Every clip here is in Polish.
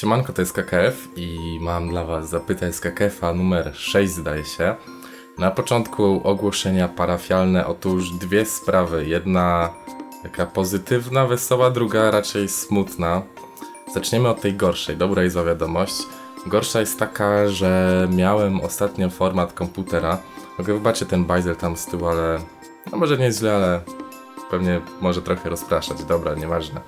Siemanko, to jest KKF i mam dla Was zapytań z KKF-a numer 6 zdaje się. Na początku ogłoszenia parafialne, otóż dwie sprawy. Jedna taka pozytywna, wesoła, druga raczej smutna. Zaczniemy od tej gorszej, dobra i zła wiadomość. Gorsza jest taka, że miałem ostatnio format komputera. Mogę wybaczyć ten bajzel tam z tyłu, ale no może nie źle, ale pewnie może trochę rozpraszać. Dobra, nieważne.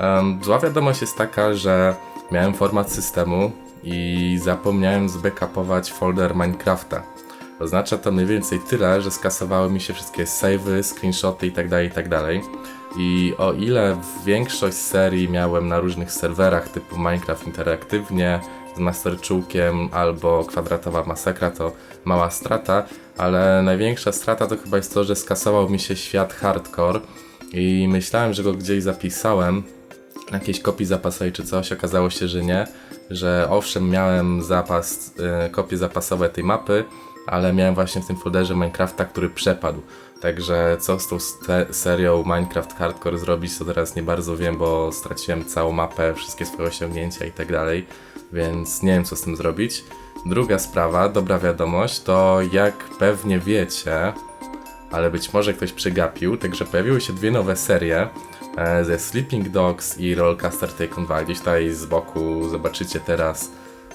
Um, zła wiadomość jest taka, że miałem format systemu i zapomniałem zbackupować folder Minecrafta. Oznacza to mniej więcej tyle, że skasowały mi się wszystkie savey, screenshoty itd., itd. I o ile większość serii miałem na różnych serwerach typu Minecraft interaktywnie, z Masterczułkiem albo Kwadratowa Masakra, to mała strata, ale największa strata to chyba jest to, że skasował mi się świat hardcore i myślałem, że go gdzieś zapisałem, jakiejś kopii zapasowej czy coś, okazało się, że nie, że owszem miałem zapas, y, kopie zapasowe tej mapy, ale miałem właśnie w tym folderze Minecrafta, który przepadł. Także co z tą serią Minecraft Hardcore zrobić, to teraz nie bardzo wiem, bo straciłem całą mapę, wszystkie swoje osiągnięcia i tak dalej, więc nie wiem co z tym zrobić. Druga sprawa, dobra wiadomość, to jak pewnie wiecie, ale być może ktoś przegapił, także pojawiły się dwie nowe serie ze Sleeping Dogs i Rollcaster Tycoon 2. Gdzieś tutaj z boku zobaczycie teraz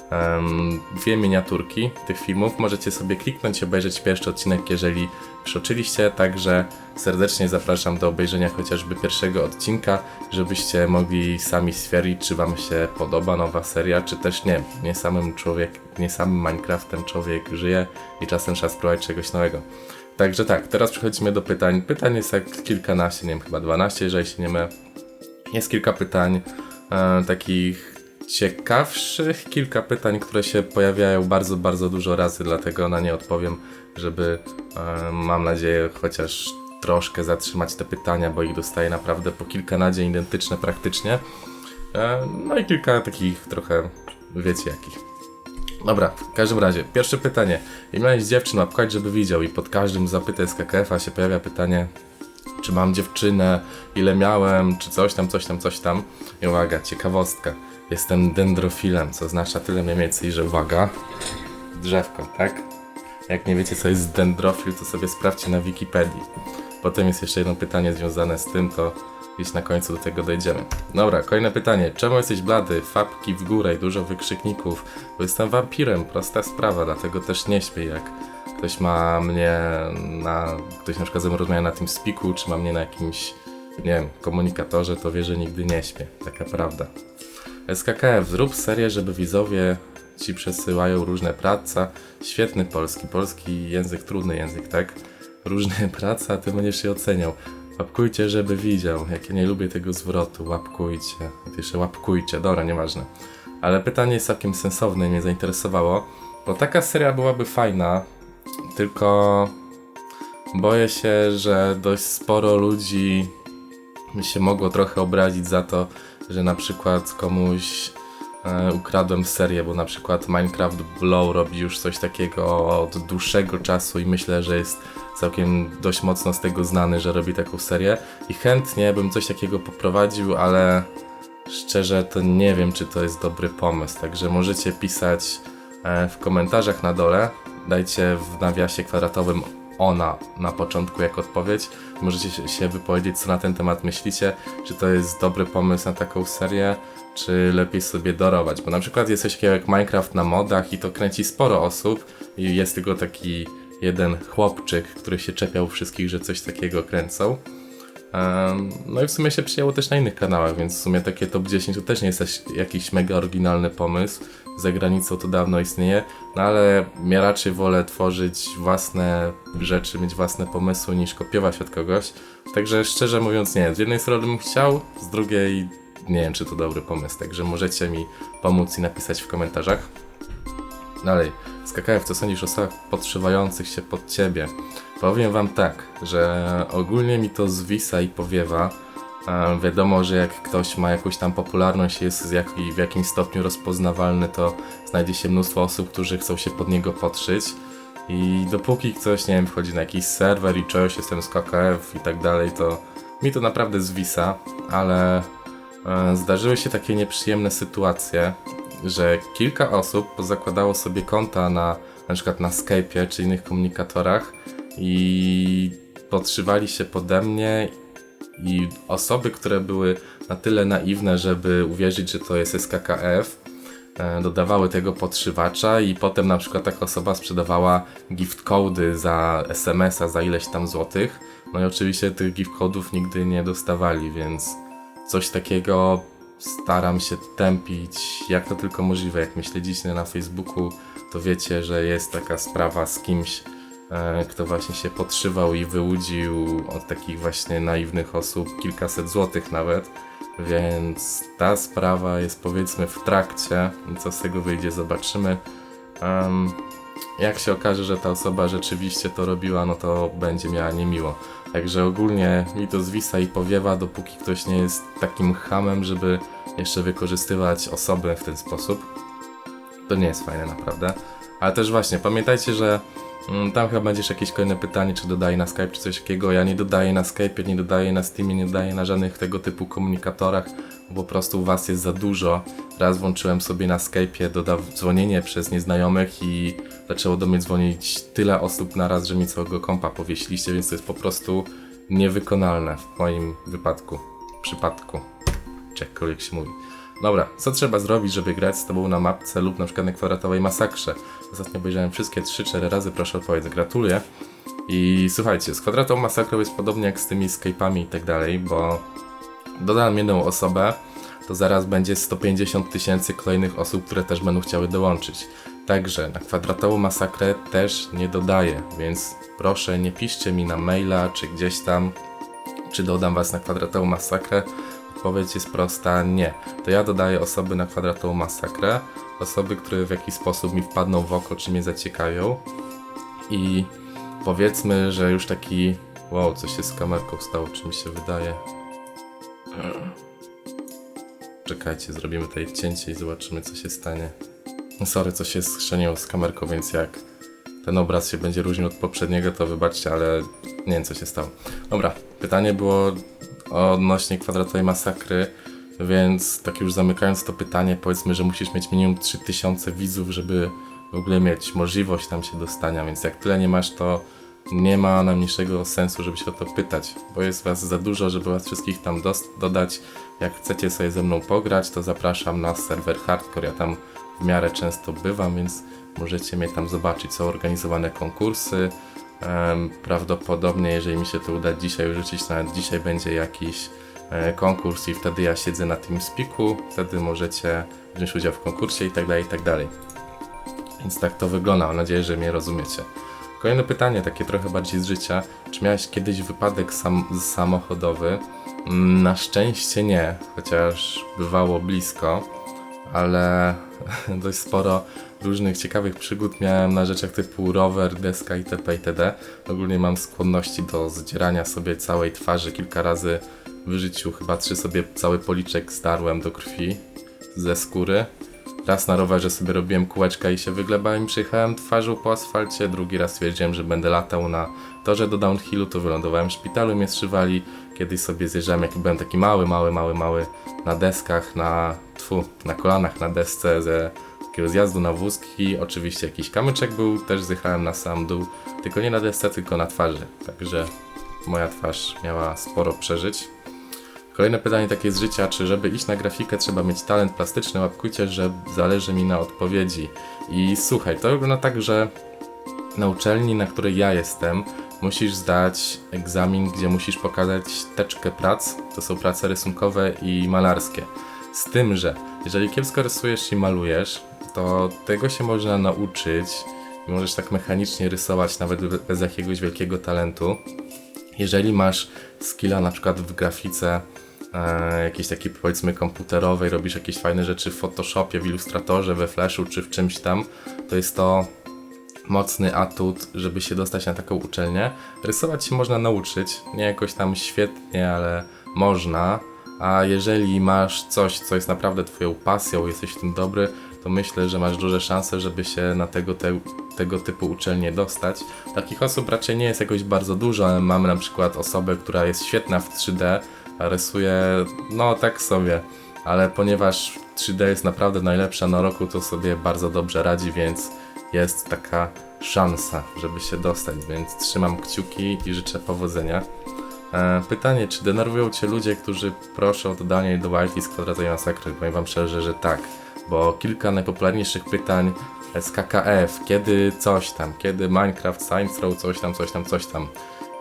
em, dwie miniaturki tych filmów. Możecie sobie kliknąć i obejrzeć pierwszy odcinek, jeżeli przeoczyliście. Także serdecznie zapraszam do obejrzenia chociażby pierwszego odcinka, żebyście mogli sami stwierdzić, czy Wam się podoba nowa seria, czy też nie. Nie samym człowiek, nie samym Minecraftem człowiek żyje i czasem trzeba spróbować czegoś nowego. Także tak, teraz przechodzimy do pytań. Pytań jest jak kilkanaście, nie wiem, chyba 12, jeżeli się nie mylę. Jest kilka pytań e, takich ciekawszych, kilka pytań, które się pojawiają bardzo, bardzo dużo razy, dlatego na nie odpowiem, żeby e, mam nadzieję chociaż troszkę zatrzymać te pytania, bo ich dostaję naprawdę po kilka na dzień identyczne praktycznie. E, no i kilka takich trochę, wiecie jakich. Dobra, w każdym razie, pierwsze pytanie. Jak miałeś dziewczynę, łapkać, żeby widział i pod każdym zapytem z KKF-a się pojawia pytanie, czy mam dziewczynę, ile miałem, czy coś tam, coś tam, coś tam. I uwaga, ciekawostka. Jestem dendrofilem, co oznacza tyle mniej więcej, że uwaga, drzewko, tak? Jak nie wiecie, co jest dendrofil, to sobie sprawdźcie na Wikipedii. Potem jest jeszcze jedno pytanie związane z tym, to gdzieś na końcu do tego dojdziemy. Dobra, kolejne pytanie. Czemu jesteś blady? Fapki w górę i dużo wykrzykników. Bo jestem wampirem, prosta sprawa, dlatego też nie śpię jak ktoś ma mnie na... ktoś na przykład ze mną rozmawia na tym spiku, czy ma mnie na jakimś, nie wiem, komunikatorze, to wie, że nigdy nie śpię. Taka prawda. SKKF, zrób serię, żeby widzowie ci przesyłają różne praca. Świetny polski, polski język, trudny język, tak? Różne prace, a ty będziesz je oceniał. Łapkujcie, żeby widział. Jak ja nie lubię tego zwrotu, łapkujcie. Jeszcze łapkujcie, dobra, nieważne. Ale pytanie jest całkiem sensowne i mnie zainteresowało, bo taka seria byłaby fajna, tylko boję się, że dość sporo ludzi się mogło trochę obrazić za to, że na przykład komuś e, ukradłem serię, bo na przykład Minecraft Blow robi już coś takiego od dłuższego czasu i myślę, że jest całkiem dość mocno z tego znany, że robi taką serię. I chętnie bym coś takiego poprowadził, ale szczerze to nie wiem, czy to jest dobry pomysł, także możecie pisać e, w komentarzach na dole, dajcie w nawiasie kwadratowym ona na początku jako odpowiedź. Możecie się- się wypowiedzieć, co na ten temat myślicie, czy to jest dobry pomysł na taką serię, czy lepiej sobie dorować, bo na przykład jest coś takiego jak Minecraft na modach i to kręci sporo osób i jest tylko taki jeden chłopczyk, który się czepiał wszystkich, że coś takiego kręcą. No i w sumie się przyjęło też na innych kanałach, więc w sumie takie top 10 to też nie jest jakiś mega oryginalny pomysł. Za granicą to dawno istnieje, no ale ja raczej wolę tworzyć własne rzeczy, mieć własne pomysły niż kopiować od kogoś. Także szczerze mówiąc nie, z jednej strony bym chciał, z drugiej nie wiem czy to dobry pomysł, także możecie mi pomóc i napisać w komentarzach. Dalej, skakałem, co sądzisz o osobach podszywających się pod ciebie? Powiem wam tak, że ogólnie mi to zwisa i powiewa. Wiadomo, że jak ktoś ma jakąś tam popularność, jest w jakimś stopniu rozpoznawalny, to znajdzie się mnóstwo osób, którzy chcą się pod niego podszyć. I dopóki ktoś, nie wiem, wchodzi na jakiś serwer i czegoś, jestem z KKF i tak dalej, to mi to naprawdę zwisa, ale zdarzyły się takie nieprzyjemne sytuacje, że kilka osób pozakładało sobie konta na na przykład na Skype'ie czy innych komunikatorach i podszywali się pode mnie i osoby, które były na tyle naiwne, żeby uwierzyć, że to jest SKKF, e, dodawały tego podszywacza i potem na przykład taka osoba sprzedawała gift cody za SMS-a za ileś tam złotych. No i oczywiście tych gift codów nigdy nie dostawali, więc coś takiego staram się tępić jak to tylko możliwe. Jak mnie śledzicie na Facebooku, to wiecie, że jest taka sprawa z kimś, e, kto właśnie się podszywał i wyłudził od takich właśnie naiwnych osób kilkaset złotych nawet. Więc ta sprawa jest powiedzmy w trakcie. Co z tego wyjdzie, zobaczymy. Em, jak się okaże, że ta osoba rzeczywiście to robiła, no to będzie miała niemiło. Także ogólnie mi to zwisa i powiewa, dopóki ktoś nie jest takim hamem, żeby jeszcze wykorzystywać osoby w ten sposób. To nie jest fajne naprawdę. Ale też właśnie, pamiętajcie, że tam chyba będziesz jakieś kolejne pytanie, czy dodaję na Skype, czy coś takiego. Ja nie dodaję na Skype, nie dodaję na Steamie, nie dodaję na żadnych tego typu komunikatorach, bo po prostu was jest za dużo. Raz włączyłem sobie na doda dzwonienie przez nieznajomych i zaczęło do mnie dzwonić tyle osób na raz, że mi całego kompa powiesiliście, więc to jest po prostu niewykonalne w moim wypadku, przypadku, czy jakkolwiek się mówi. Dobra, co trzeba zrobić, żeby grać z tobą na mapce lub na przykład na kwadratowej masakrze? Ostatnio obejrzałem wszystkie 3-4 razy, proszę odpowiedz, gratuluję. I słuchajcie, z kwadratową masakrą jest podobnie jak z tymi Skype'ami i tak dalej, bo dodam jedną osobę, to zaraz będzie 150 tysięcy kolejnych osób, które też będą chciały dołączyć. Także na kwadratową masakrę też nie dodaję, więc proszę nie piszcie mi na maila czy gdzieś tam, czy dodam was na kwadratową masakrę. Odpowiedź jest prosta, nie. To ja dodaję osoby na kwadratową masakrę, osoby, które w jakiś sposób mi wpadną w oko, czy mnie zaciekają. I powiedzmy, że już taki, wow, co się z kamerką stało, czy mi się wydaje. Czekajcie, zrobimy tutaj cięcie i zobaczymy, co się stanie. No Sorry, co się schrzeniło z kamerką, więc jak ten obraz się będzie różnił od poprzedniego, to wybaczcie, ale nie wiem, co się stało. Dobra, pytanie było odnośnie kwadratowej masakry, więc tak już zamykając to pytanie, powiedzmy, że musisz mieć minimum 3000 widzów, żeby w ogóle mieć możliwość tam się dostania, więc jak tyle nie masz, to nie ma najmniejszego sensu, żeby się o to pytać, bo jest was za dużo, żeby was wszystkich tam dodać. Jak chcecie sobie ze mną pograć, to zapraszam na serwer Hardcore. Ja tam w miarę często bywam, więc możecie mnie tam zobaczyć. Są organizowane konkursy. Prawdopodobnie, jeżeli mi się to uda dzisiaj rzucić, nawet dzisiaj będzie jakiś e, konkurs i wtedy ja siedzę na tym spiku. Wtedy możecie wziąć udział w konkursie i tak dalej, i tak dalej. Więc tak to wygląda. Mam nadzieję, że mnie rozumiecie. Kolejne pytanie, takie trochę bardziej z życia. Czy miałeś kiedyś wypadek sam samochodowy? Mm, Na szczęście nie, chociaż bywało blisko, ale dość sporo różnych ciekawych przygód miałem na rzeczach typu rower, deska itp. itd. Ogólnie mam skłonności do zdzierania sobie całej twarzy kilka razy w życiu. Chyba trzy sobie cały policzek zdarłem do krwi ze skóry. Raz na rowerze sobie robiłem kółeczka i się wyglebałem i przejechałem twarzą po asfalcie. Drugi raz stwierdziłem, że będę latał na torze do downhillu, to wylądowałem w szpitalu, mnie zszywali. Kiedyś sobie zjeżdżałem, jak byłem taki mały, mały, mały, mały na deskach, na, tfu, na kolanach na desce ze takiego zjazdu na wózki. Oczywiście jakiś kamyczek był, też zjechałem na sam dół, tylko nie na desce, tylko na twarzy. Także moja twarz miała sporo przeżyć. Kolejne pytanie takie z życia, czy żeby iść na grafikę trzeba mieć talent plastyczny, łapkujcie, że zależy mi na odpowiedzi. I słuchaj, to wygląda tak, że na uczelni, na której ja jestem, musisz zdać egzamin, gdzie musisz pokazać teczkę prac, to są prace rysunkowe i malarskie. Z tym, że jeżeli kiepsko rysujesz i malujesz, to tego się można nauczyć możesz tak mechanicznie rysować nawet be- bez jakiegoś wielkiego talentu. Jeżeli masz skilla na przykład w grafice e, jakiejś takiej powiedzmy komputerowej, robisz jakieś fajne rzeczy w Photoshopie, w Illustratorze, we Flashu czy w czymś tam, to jest to mocny atut, żeby się dostać na taką uczelnię. Rysować się można nauczyć, nie jakoś tam świetnie, ale można. A jeżeli masz coś, co jest naprawdę twoją pasją, jesteś w tym dobry, to myślę, że masz duże szanse, żeby się na tego, te, tego typu uczelnie dostać. Takich osób raczej nie jest jakoś bardzo dużo, mamy na przykład osobę, która jest świetna w 3D, a rysuję no tak sobie, ale ponieważ 3D jest naprawdę najlepsza na roku, to sobie bardzo dobrze radzi, więc jest taka szansa, żeby się dostać, więc trzymam kciuki i życzę powodzenia. E, pytanie, czy denerwują Cię ludzie, którzy proszą o dodanie do walki z kwadratowej masakry? Powiem Wam szczerze, że tak, bo kilka najpopularniejszych pytań z KKF, kiedy coś tam, kiedy Minecraft, Science Row, coś tam, coś tam, coś tam.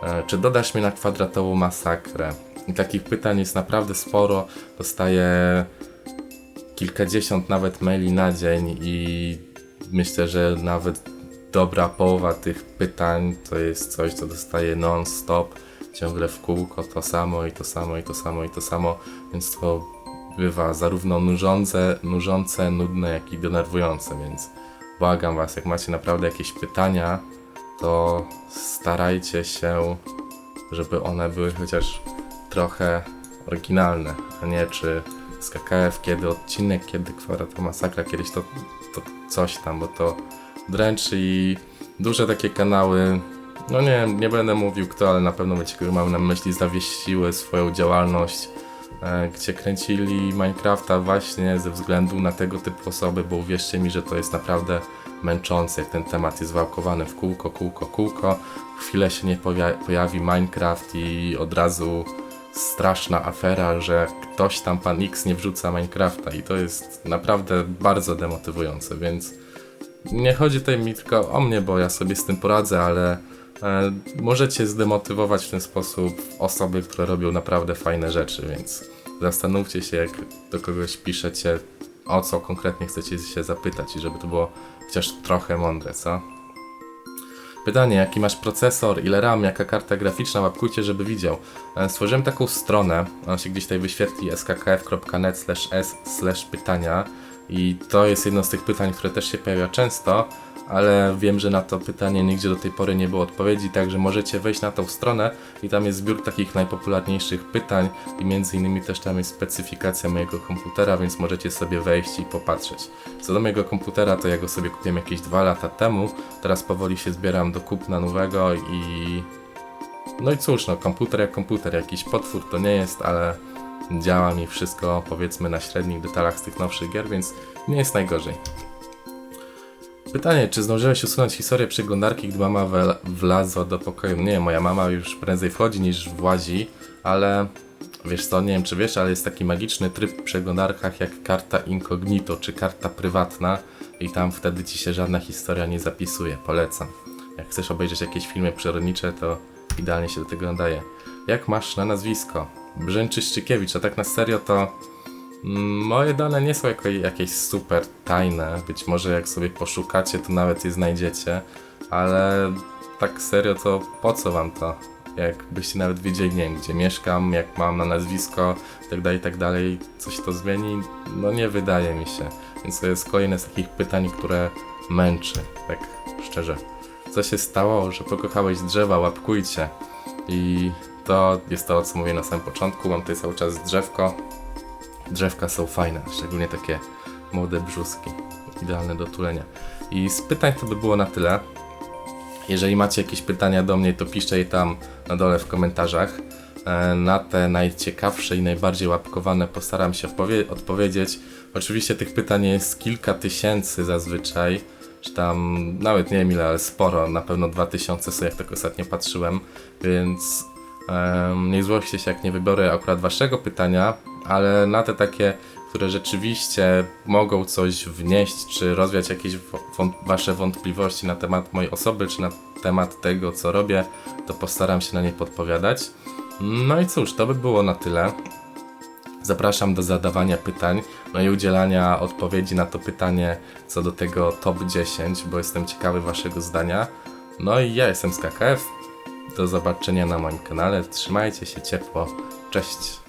E, czy dodasz mnie na kwadratową masakrę? I takich pytań jest naprawdę sporo. Dostaję kilkadziesiąt nawet maili na dzień i myślę, że nawet dobra połowa tych pytań to jest coś, co dostaję non-stop, ciągle w kółko, to samo i to samo i to samo i to samo, więc to bywa zarówno nużące, nużące, nudne, jak i denerwujące, więc błagam Was, jak macie naprawdę jakieś pytania, to starajcie się, żeby one były chociaż trochę oryginalne, a nie czy z KKF, kiedy odcinek, kiedy kwadratowa masakra, kiedyś to, to coś tam, bo to dręczy i duże takie kanały, no nie, nie będę mówił kto, ale na pewno wiecie, kogo mam na myśli, zawiesiły swoją działalność, gdzie kręcili Minecrafta właśnie ze względu na tego typu osoby, bo uwierzcie mi, że to jest naprawdę męczące, jak ten temat jest wałkowany w kółko, kółko, kółko, chwilę się nie pojawi Minecraft i od razu straszna afera, że ktoś tam pan X nie wrzuca Minecrafta i to jest naprawdę bardzo demotywujące, więc nie chodzi tutaj mi tylko o mnie, bo ja sobie z tym poradzę, ale e, możecie zdemotywować w ten sposób osoby, które robią naprawdę fajne rzeczy, więc zastanówcie się, jak do kogoś piszecie, o co konkretnie chcecie się zapytać i żeby to było chociaż trochę mądre, co? Pytanie, jaki masz procesor, ile RAM, jaka karta graficzna, łapkujcie, żeby widział. E, Stworzyłem taką stronę, ona się gdzieś tutaj wyświetli, skkf.net s slash pytania i to jest jedno z tych pytań, które też się pojawia często, ale wiem, że na to pytanie nigdzie do tej pory nie było odpowiedzi, także możecie wejść na tą stronę i tam jest zbiór takich najpopularniejszych pytań i między innymi też tam jest specyfikacja mojego komputera, więc możecie sobie wejść i popatrzeć. Co do mojego komputera, to ja go sobie kupiłem jakieś dwa lata temu, teraz powoli się zbieram do kupna nowego i... No i cóż, no komputer jak komputer, jakiś potwór to nie jest, ale działa mi wszystko powiedzmy na średnich detalach z tych nowszych gier, więc nie jest najgorzej. Pytanie, czy zdążyłeś usunąć historię przeglądarki, gdy mama wlazła do pokoju? Nie, moja mama już prędzej wchodzi niż włazi, ale wiesz co, nie wiem czy wiesz, ale jest taki magiczny tryb w przeglądarkach jak karta incognito czy karta prywatna i tam wtedy ci się żadna historia nie zapisuje. Polecam. Jak chcesz obejrzeć jakieś filmy przyrodnicze, to idealnie się do tego nadaje. Jak masz na nazwisko? Brzęczyszczykiewicz, a tak na serio to Moje dane nie są jako, jakieś super tajne. Być może jak sobie poszukacie, to nawet je znajdziecie, ale tak serio to po co wam to? Jakbyście nawet wiedzieli, nie wiem, gdzie mieszkam, jak mam na nazwisko, i dalej, i tak dalej, coś to zmieni? No nie wydaje mi się. Więc to jest kolejne z takich pytań, które męczy, tak szczerze. Co się stało, że pokochałeś drzewa, łapkujcie. I to jest to, co mówię na samym początku. Mam tutaj cały czas drzewko, Drzewka są fajne, szczególnie takie młode brzuski, idealne do tulenia. I z pytań to by było na tyle. Jeżeli macie jakieś pytania do mnie, to piszcie je tam na dole w komentarzach. E, Na te najciekawsze i najbardziej łapkowane postaram się odpowie- odpowiedzieć. Oczywiście tych pytań jest kilka tysięcy zazwyczaj, czy tam nawet nie wiem ile, ale sporo, na pewno 2000 są jak tak ostatnio patrzyłem, więc Em, nie złoście się, jak nie wybiorę akurat waszego pytania, ale na te takie, które rzeczywiście mogą coś wnieść, czy rozwiać jakieś wasze wątpliwości na temat mojej osoby, czy na temat tego, co robię, to postaram się na nie podpowiadać. No i cóż, to by było na tyle. Zapraszam do zadawania pytań, no i udzielania odpowiedzi na to pytanie co do tego top 10, bo jestem ciekawy waszego zdania. No i ja jestem z KKF, do zobaczenia na moim kanale. Trzymajcie się ciepło. Cześć.